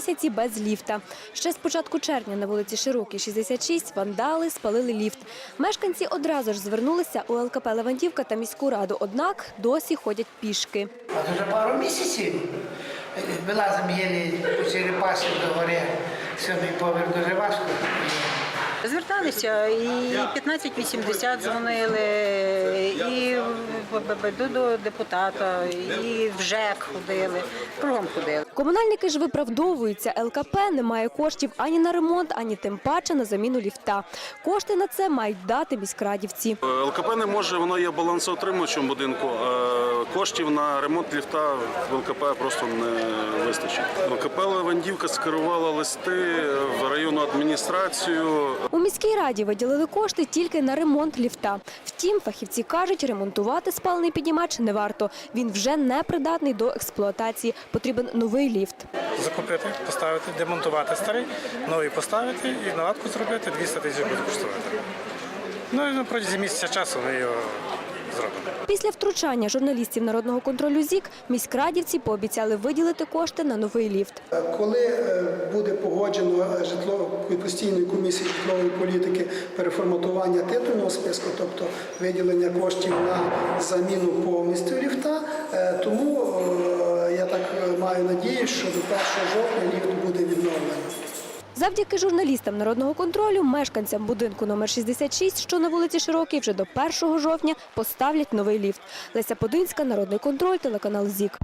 місяці без ліфта. Ще з початку червня на вулиці Широкій, 66, вандали спалили ліфт. Мешканці одразу ж звернулися у ЛКП Левантівка та міську раду, однак досі ходять пішки. А вже пару місяців вилазимо єлі по черепаші до гори, сьомий поверх дуже важко. Зверталися і 1580 дзвонили, і до депутата, і в ЖЕК ходили, кругом ходили. Комунальники ж виправдовуються. ЛКП не має коштів ані на ремонт, ані тим паче на заміну ліфта. Кошти на це мають дати міськрадівці. ЛКП не може, воно є балансоотримувачем будинку. е, Коштів на ремонт ліфта в ЛКП просто не вистачить. ЛКП Левандівка скерувала листи в районну адміністрацію. У міській раді виділили кошти тільки на ремонт ліфта. Втім, фахівці кажуть, ремонтувати спалений піднімач не варто. Він вже не придатний до експлуатації. Потрібен новий ліфт. закупити, поставити, демонтувати старий, новий поставити і наладку зробити 200 тисяч буде коштувати. Ну і на протязі місяця часу ми його зробимо. Після втручання журналістів народного контролю ЗІК міськрадівці пообіцяли виділити кошти на новий ліфт. Коли е, буде погоджено е, житло постійної комісії житлової політики переформатування титульного списку, тобто виділення коштів на заміну повністю ліфта, е, тому я так маю надію, що до 1 жовтня ліфт буде відновлено. Завдяки журналістам народного контролю мешканцям будинку номер 66, що на вулиці Широкій, вже до 1 жовтня поставлять новий ліфт. Леся Подинська, Народний контроль, телеканал ЗІК.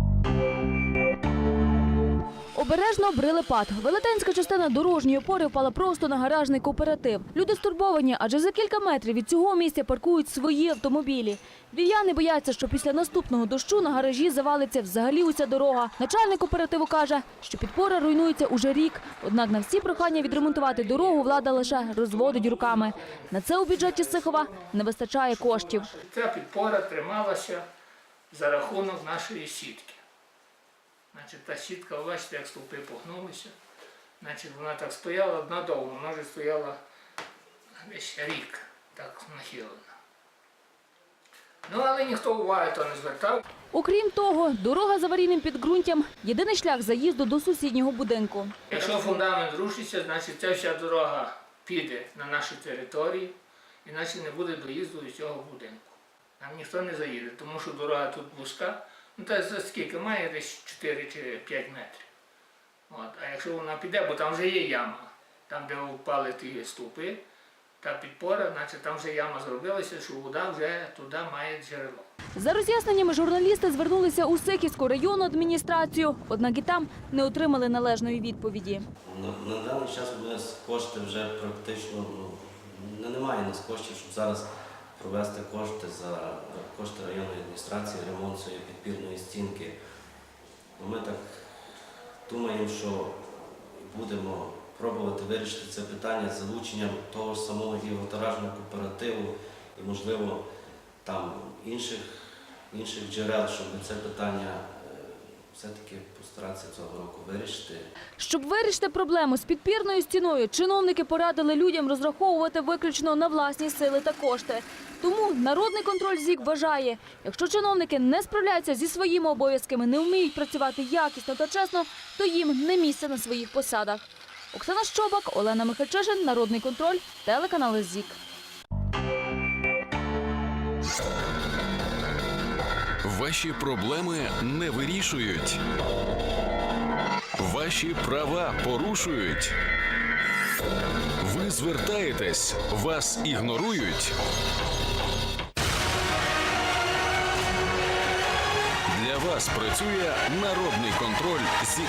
Обережно брили пад. Велетенська частина дорожньої опори впала просто на гаражний кооператив. Люди стурбовані, адже за кілька метрів від цього місця паркують свої автомобілі. Вів'яни бояться, що після наступного дощу на гаражі завалиться взагалі уся дорога. Начальник кооперативу каже, що підпора руйнується уже рік. Однак на всі прохання відремонтувати дорогу влада лише розводить руками. На це у бюджеті Сихова не вистачає коштів. Ця підпора трималася за рахунок нашої сітки. Значить, та сітка, бачите, як стовпи погнулися. Значить, вона так стояла надовго, вона вже стояла десь рік так нахилена. Ну, але ніхто уваги то не звертав. Окрім того, дорога з аварійним підґрунтям – єдиний шлях заїзду до сусіднього будинку. Якщо фундамент рушиться, значить ця вся дорога піде на наші території, іначе не буде доїзду до цього будинку. Там ніхто не заїде, тому що дорога тут вузька, ну та за скільки має десь 4 чи 5 метрів. От. А якщо вона піде, бо там вже є яма, там де впали ті стовпи, та підпора, значить там вже яма зробилася, що вода вже туди має джерело. За роз'ясненнями журналісти звернулися у Сихівську районну адміністрацію, однак і там не отримали належної відповіді. На, на даний час у нас кошти вже практично ну, немає у нас коштів, щоб зараз провести кошти за кошти районної адміністрації, ремонт цієї підпірної стінки. Ну, Ми так думаємо, що будемо пробувати вирішити це питання з залученням того ж самого гіготаражного кооперативу і, можливо, там інших, інших джерел, щоб це питання все-таки постаратися цього року вирішити. Щоб вирішити проблему з підпірною стіною, чиновники порадили людям розраховувати виключно на власні сили та кошти. Тому народний контроль ЗІК вважає, якщо чиновники не справляються зі своїми обов'язками, не вміють працювати якісно та чесно, то їм не місце на своїх посадах. Оксана Щобак, Олена Михальчишин, Народний контроль, телеканал ЗІК. Ваші проблеми не вирішують. Ваші права порушують. Ви звертаєтесь, вас ігнорують. Для вас працює народний контроль ЗІК.